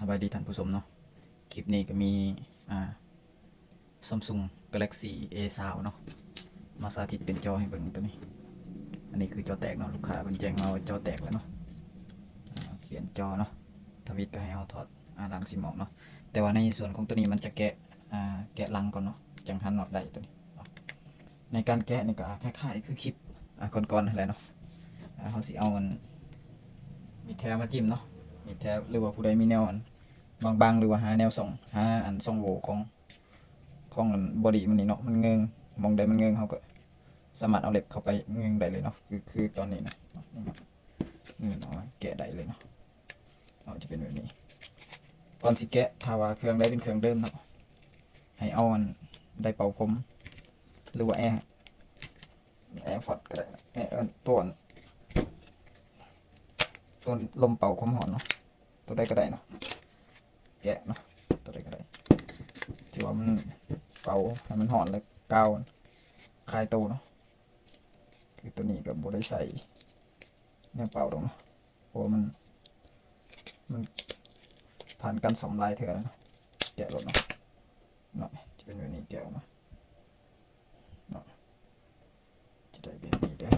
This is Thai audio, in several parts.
สบายดีท่านผู้ชมเนาะ คลิปนี้ก็มีอ่า Samsung Galaxy A สาวเนาะ มาสาธิตเป็นจอให้เบิ่งตัวนี้ อันนี้คือจอแตกเนาะลูกค้าเพิ่นแจ้งมาว่าจอแตกแล้วเนาะเปลี่ยนจอเนาะ ทวิตก็ให้เอาถอดอ่าลังซิมอกเนาะ แต่ว่าในส่วนของตัวนี้มันจะแกะอ่าแกะลังก่อนเนาะ จังหันน็อตได้ตัวนี้ ในการแกะนี่ก็คล้ายๆคือคลิปอ่าก่อนๆนั่นแหละเนาะเขาสิเอามันมีแถมาจิ้มเนาะ มีแถวหรือว่าผู้ใดมีแนวอันบางๆหรือว่าหาแนวส่องหาอันส่องโหวของของอันบอดี้มันนี่เนาะมันเงงมองใดมันเงงเขาก็สามารถเอาเล็บเข้าไปเงงได้เลยเนาะคือคือตอนนี้นะนี่เนาะนี่เนาแกะได้เลยเนาะเอาจะเป็นแบบนี้ก่อนสิแกะถ้าว่าเครื่องได้เป็นเครื่องเดิมเนาะให้เอาอันได้เป่าผมหรือว่าแอร์แอร์ฟอดก็ได้แอร์ตัวน ตัวลมเป่าความหอนเนาะตัวใดก็ได้เนาะแกะเนาะตัวใดก็ได้ที่ว่ามันเป่าให้มันหอนแล้วกาวคลายตัวเนาะคือตัวนี้กับบได้ใส่เนี่ยเป่าตรงเนาะเพราะมัน มันผ่านการสอมลายเถื่อนเนาะแกะรถเนาะเนาะจะเป็นแบบนี้แกะมาเนาะจะได้แบบนี้ได้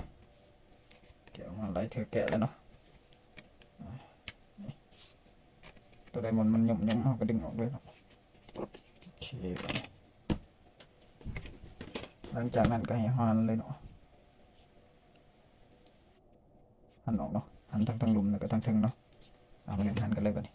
แกะมาลายเถื่อแกะแล้วเนาะ ตัวใดมันมันหย่อมหย่อมเอาก็ดึงออกเลยเนาะโอเคหลังจากนั้นก็ให้หันเลยเนาะหันออกเนาะหันทั้งทั้งหลุมแล้วก็ทั้งทั้งเนาะเอาไปเล่นหันกันเลยก่อน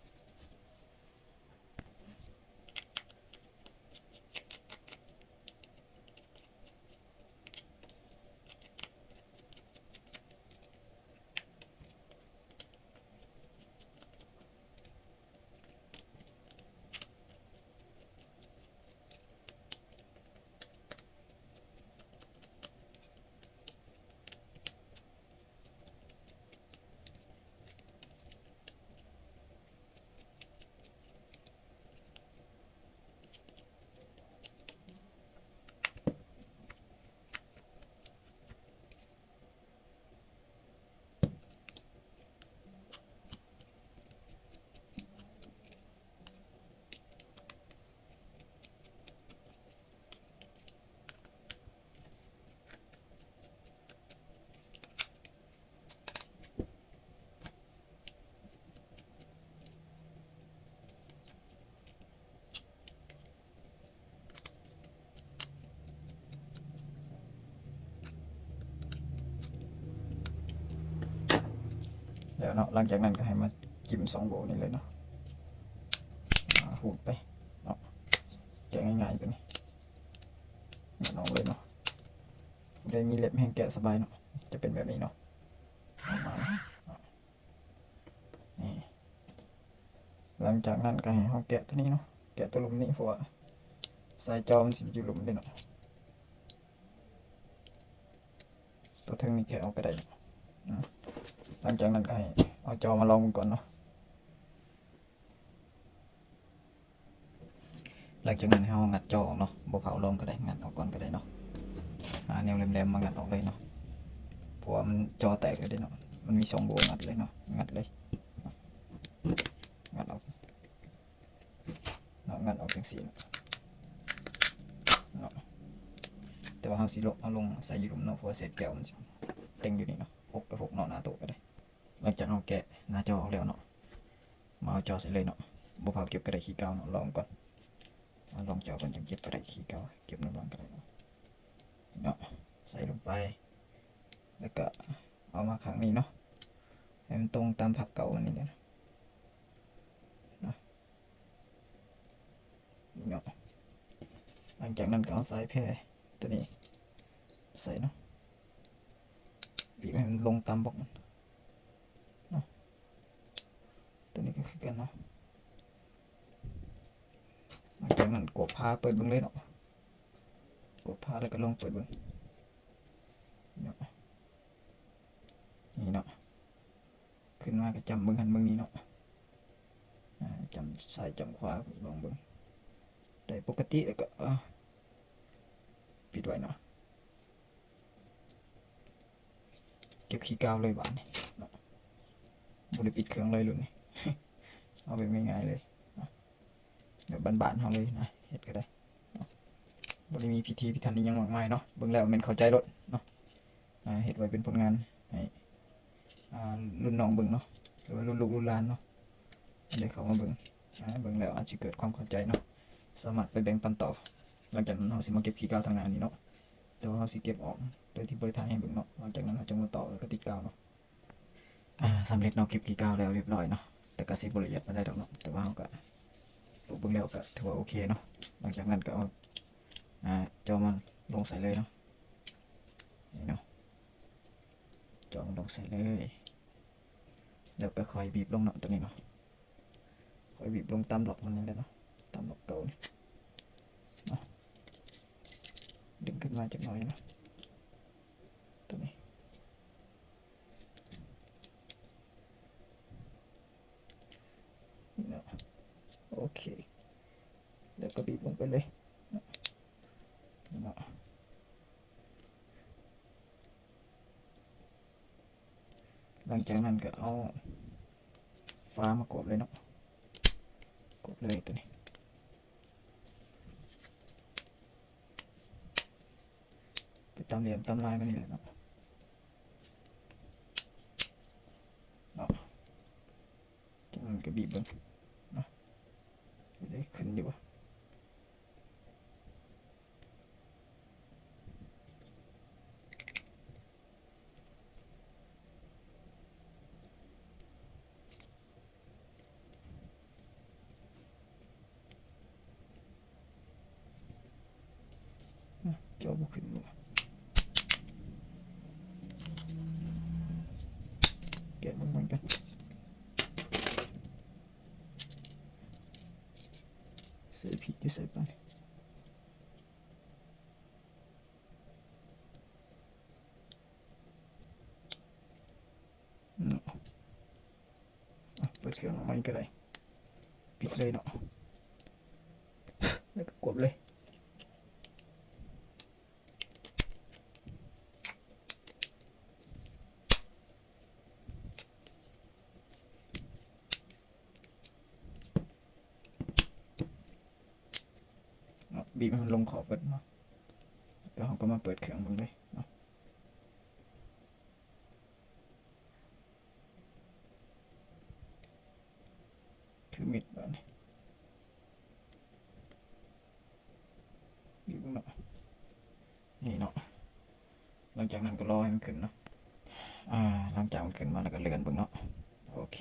วเนาะหลังจากนั้นก็ให้มาจิ้มสองโบนี่เลยเนาะหูดไปเนาะแกะง่ายๆตัวนี้เนาะเลยเนาะได้มีเล็บแห้งแกะสบายเนาะจะเป็นแบบนี้เนาะนี่หลังจากนั้นก็ให้เขาแกะตัวนี้เนาะแกะตัวหลุมนี้เพราะว่าสายจอมันสิอยู่หลุมเลยเนาะตัวเทิงนี้แกะออกไปได้นาะ หลังจากนั้นก็ให้เอาจอมาลองก่อนเนาะหลังจากนั้นให้เรางัดจอออกเนาะบ่เผาลงก็ได้งัดออกก่อนก็ได้เนาะหาแนวแหลมๆมางัดออกเลยเนาะเพราะว่ามันจอแตกเลยเด้เนาะมันมีสองโบงัดเลยเนาะงัดเลยงัดออกเนาะงัดออกจังสี่เนาะแต่ว่าเราสิลงเอาลงใส่ยู่หลุมเนาะเพราะว่าเศษแก้วมันสิเต็งอยู่นี่เนาะหกกับหกเนาะหน้าโต๊ะก็ได้ หลังจากเราแกะหน้าจอออกแล้วเนาะมาเอาจอใส่เลยเนาะบ่เผาเก็บกระดาษขี้เก่าเนาะลองก่อนลองจอก่อนจังเก็บกระดาษขี้เก่าเก็บน้ำมันกระดาษเนาะเนาะใส่ลงไป แล้วก็เอามาขังนี้เนาะให้มันตรงตามผักเก่ามันนี่เนาะเนาะหลังจากนั้นก็เอาสายแพร่ตัวนี้ใส่เนาะบีบให้มันลงตามบล็อกมันเนาะตัวนี้ กันเนาะหลังจากนั้นกดผ้าเปิดเบิ้งเลยเนาะกดผ้าแล้วก็ลองเปิดเบิ้งเนาะนี่เนาะขึ้นมาก็จำเบิ้งหันเบิ้งนี้เนาะจำซ้ายจำขวาลองเบิ้งได้ปกติแล้วก็ปิดไว้เนาะเก็บขี้กาวเลยบาทนี่บริปิดเครื่องเลยลุนี่ เอาแบบง่ายๆเลยแบบบานๆเฮาเลยนะเฮ็ดก็ได้บ่ได้มีพิธีพิธันอีหยังมากมายเนาะเบิ่งแล้วม่นเข้าใจรถเนาะเฮ็ดไว้เป็นผลงานให้รุ่นน้องเบิ่งเนาะหรือว่ารุ่นลูกรุ่นหลานเนาะได้เข้ามาเบิ่งอ่าเบิ่งแล้วอาจสิเกิดความเข้าใจเนาะสามารถไปแบ่งปันต่อ หลังจากนั้นเฮาสิมาเก็บขี้กาวทางหน้านี้เนาะแต่ว่าเฮาสิเก็บออกโดยที่บ่ได้ถ่ายให้เบิ่งเนาะหลังจากนั้นเฮาจะมาต่อแล้วก็ติดกาวเนาะสำเร็จเนาะเก็บขี้กาวแล้วเรียบร้อยเนาะ แต่ก็สิบละเอียดปานใดดอกเนาะแต่ว่าเฮาก็รูปเบิ่งแล้วก็ถือว่าโอเคเนาะหลังจากนั้นก็เอาอ่าจอมันลงใส่เลยเนาะนี่เนาะจอมันลงใส่เลยแล้วก็คอยบีบลงเนาะตัวนี้เนาะคอยบีบลงตามหลอกมันนี่แหละเนาะตามหลอกเก่านี่เนาะดึงขึ้นมาจากหน่อยเนาะ ตัวนี้ นี่เนาะ โอเค แล้วก็บีบลงไปเลยหลังจากนั้นก็เอาฟ้ามากดเลยเนาะกดเลยตัวนี้ไปตามเหลี่ยมตามลายมันนี่แหละเนาะเนาะจากนั้นก็บีบเบิ่ง ได้ขึ้นดีวะ อะจอบุขึ้นบ่วะแกะมันมันกันใส่ผิดอยู่ใส่ไปเนาะอะเปิดเครื่องออก มันลงขอบเปิดเนาะแล้วเราก็มาเปิดเครื่องมันเลยเนาะคือมิดแบบนี้บีบเนาะนี่เนาะหลังจากนั้นก็รอให้มันขึ้นเนาะอ่าหลังจากมันขึ้นมาแล้วก็เลื่อนเบิ่งเนาะโอเค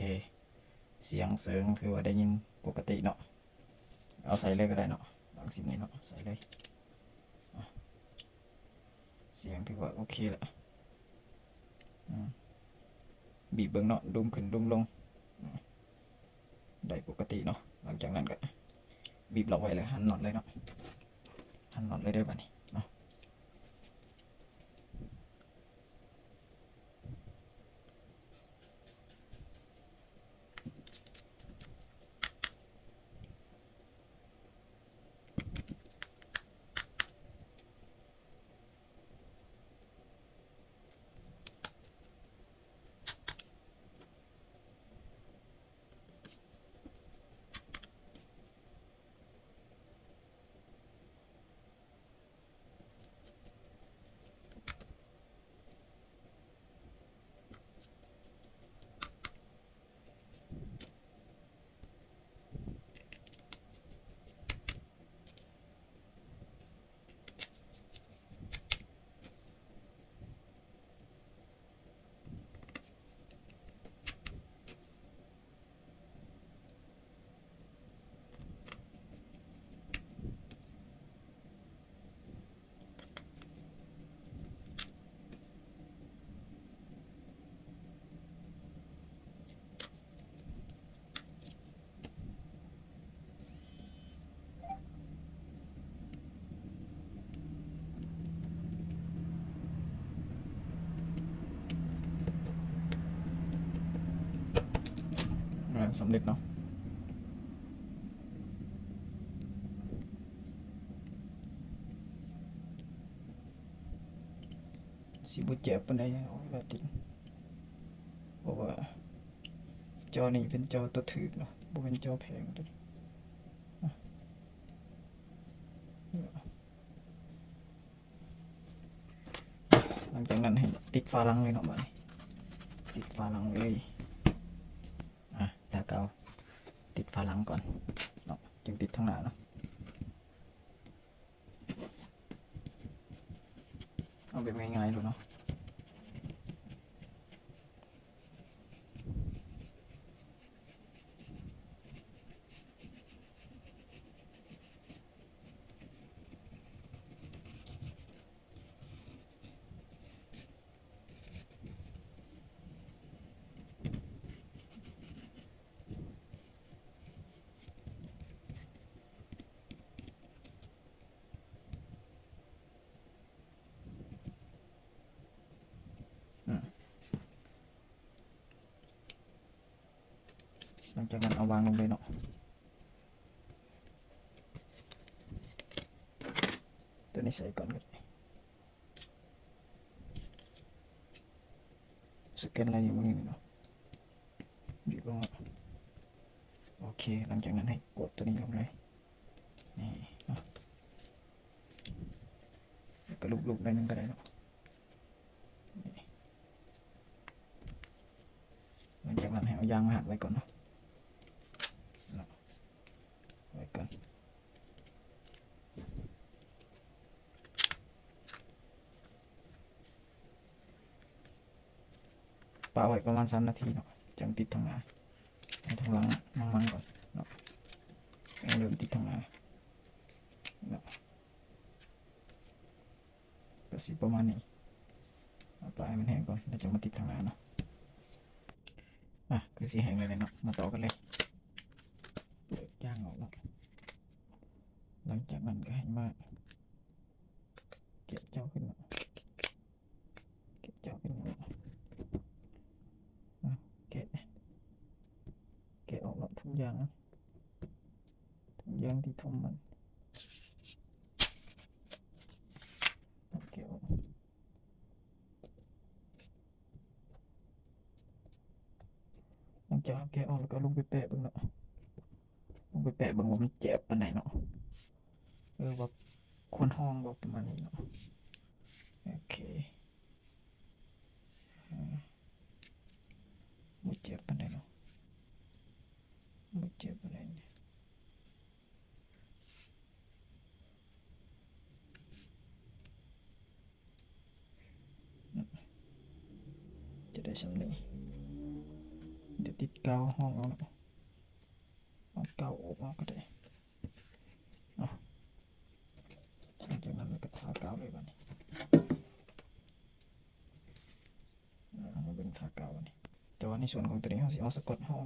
เสียงเสียงคือว่าได้ยินปกติเนาะเอาใส่เลยก็ได้เนาะ สิบนี้เนาะใส่เลยเสียงพี่ว่าโอเคละบีบเบิ้งเนาะดุมขึ้นดุมลงได้ปกติเนาะหลังจากนั้นก็บีบเราไว้เลยหันน็อตเลยเนาะหันน็อตเลยได้ป่ะนี่ สำเร็จเนาะสิบุเจ็บปานใดเอาเวลาติดเพราะว่าจอนี้เป็นจอตัวถือเนาะบ่เป็นจอแพงตัวนี้หลังจากนั้นให้ติดฝาลังเลยเนาะบัดนี้ติดฝาลังเลยอะตาเกา ติดฝาลังก่อนเนาะจึงติดข้างหน้าเนาะเอาแบบง่ายๆดูเนาะ จากนั้นเอาวางลงเลยเนาะตัวนี้ใส่ก่อนก็ได้สแกนอะไรอย่างนี้เนาะบีบลงมาโอเค หลังจากนั้นให้กดตัวนี้ลงเลยนี่เนาะล้วก็ลูบๆได้นึงก็ได้เนาะหลังจากนั้นให้เอายางมาหักไว้ก่อนเนาะ ไว้ก่อนปาไว้ประมาณสามนาทีเนาะจังติดทางหน้าทางหลังมันมันก่อนเนาะให้เริ่มติดทางหน้าเนาะก็สิประมาณนี้เอาปลายมันแห้งก่อนแล้วจะมาติดทางหน้าเนาะอะคือสีแห้งเลยเนาะมาต่อกันเลยย่างออกเนาะหลังจากนั้นก็ให้มาเก็บเจ้าขึ้นมาเก็บเจ้าขึ้นมาอะแกะแกะออกแล้วทุกอย่างทุกอย่างที่ทำมันเอาแกะออกหลังจาก เอาแกะออกแล้วก็ลงไปแปะเบิ่งเนาะลงไปแปะเบิ่งว่ามันเจ็บปานไหนเนาะเออแบบควรห้องแบบประมาณนี้เนาะโอเคอ่าไม่เจ็บปานใดเนาะไม่เจ็บปานใดเนี่ยจะได้สำนี้เดี๋ยวติดกาวห้องเอาเนาะเอากาวออกมาก็ได้ หลังจากนั้นเราวเลยวันนี้เอามาเป็นทาเกาวันนี้แต่ว่าในส่วนของตัวนี้เราสิเอาสะกดห้อง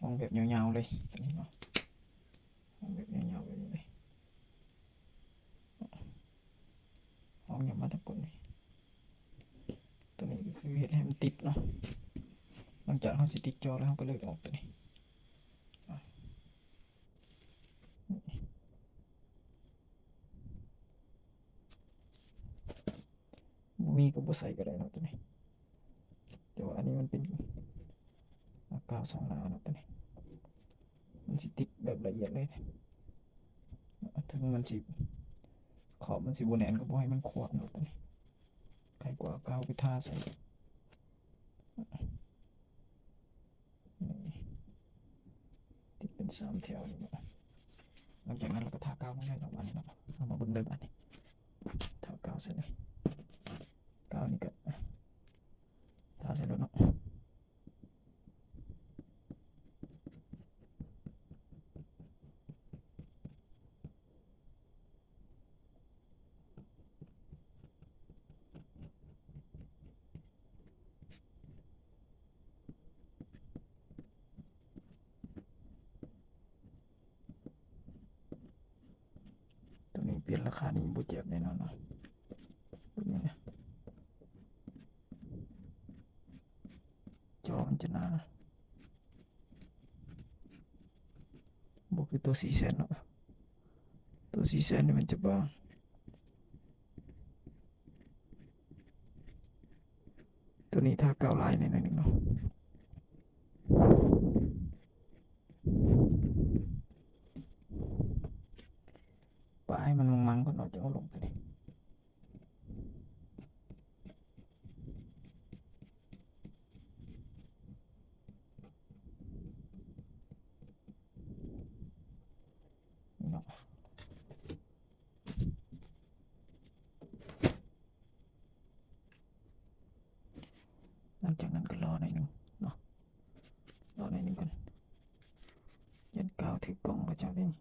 ห้องแบบยาวๆเลยตัวนี้เนาะห้องแบบยาวๆแบบนี้เลยห้องอย่ามาตะกดนี่ตัวนี้ก็คือเห็ดให้มันติดเนาะหลังจากเราสิติดจอแล้วเราก็เลยออกตัวนี้ บ่มีก็บ่ใส่ก็ได้นะตัวนี้แต่ว่าอันนี้มันเป็นอากาสองหน้าเนะตัวนี้ มันสิติดแบบละเอียดเลยถึงมันสิขอบมันสิบ่แนนก็บ่ให้มันขวดนะตัวนี้ใครกว่าก้าวไปทาใส่ติดเป็นสามแถวนี่เนะหลังจากนั้นเราก็ทาเก้าวลงได้เนาะอันนี้เนาะเอามาเบิ่งเลยอันนี้ทาเก้าวใส่เลย กาวนี่ก็ทาเสร็จแล้วเนาะตัวนี้ เปลี่ยนราคานี้บ่เจ็บแน่นอนเนาะจอมันจะหนาบวกคือตัวสีแสนเนาะตัวสีแสนนี่มันจะบ้างตัวนี้ถ้าเก่าลายในอยหนึงเนาะ ให้มันมังๆก่อนเราจะเอาลงไปดินี่เนาะหลังจากนั้นก็รอหน่อยหนึ่งเนาะรอหน่อยหนึ่งก่อนยันกาวถือก ล่อง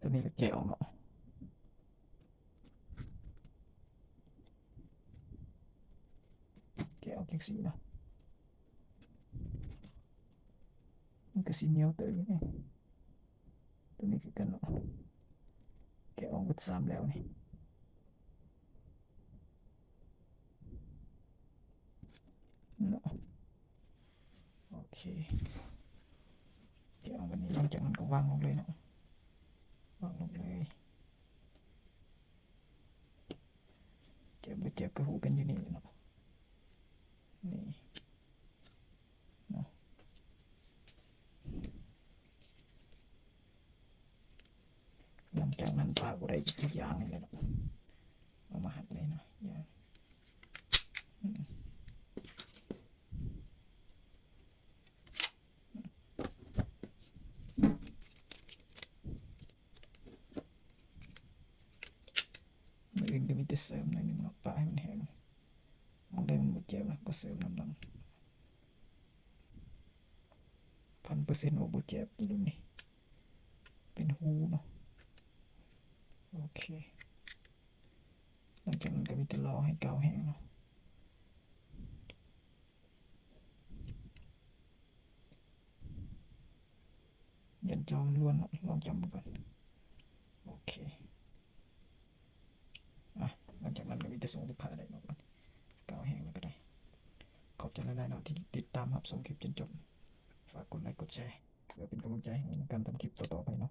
ตัวนี้ก็แกะออกเนาะแกะออกจากสีนะมันก็สีเหนียวเตยนี่ตัวนี้คือกันเนาะแกะออกหมดสามแล้วนี่เนาะโอ เคแกะออกวันนี้หลังจากนั้นก็วางลงเลยเนาะวางลงเลยเจ็บบ่เจ็บก็หูกันอยู่นี่เนาะนี่เนาะหลังจากนั้นปลาก็ได้ทุกอย่างเลยเนาะเอามาหัดเลยเนาะอย่างอืมมืออื่นก็มีแต่เสริมหน่อยหนึ่งเนาะปลาให้มันแห้งมองได้มันบ่เจ็บนะก็เสริมน้ำหลัง พันเป็นต์ว่าบ่เจ็บรุ่นนี้เป็นหูเนาะโอเคหลังจากนั้นก็มีแต่รอให้เกาแห้งเนาะยันจอมล้วนเนาะลองจำมาก่อนโอเคอะหลังจากนั้นก็มีแต่ส่งลูกค้าได้เนาะเกาแห้งแล้วก็ได้ขอบใจหลายๆเนาะที่ติดตามรับชมคลิปจนจบ ฝากกดไลค์กดแชร์เพื่อเป็นกำลังใจในการทำคลิปต่อๆไปเนาะ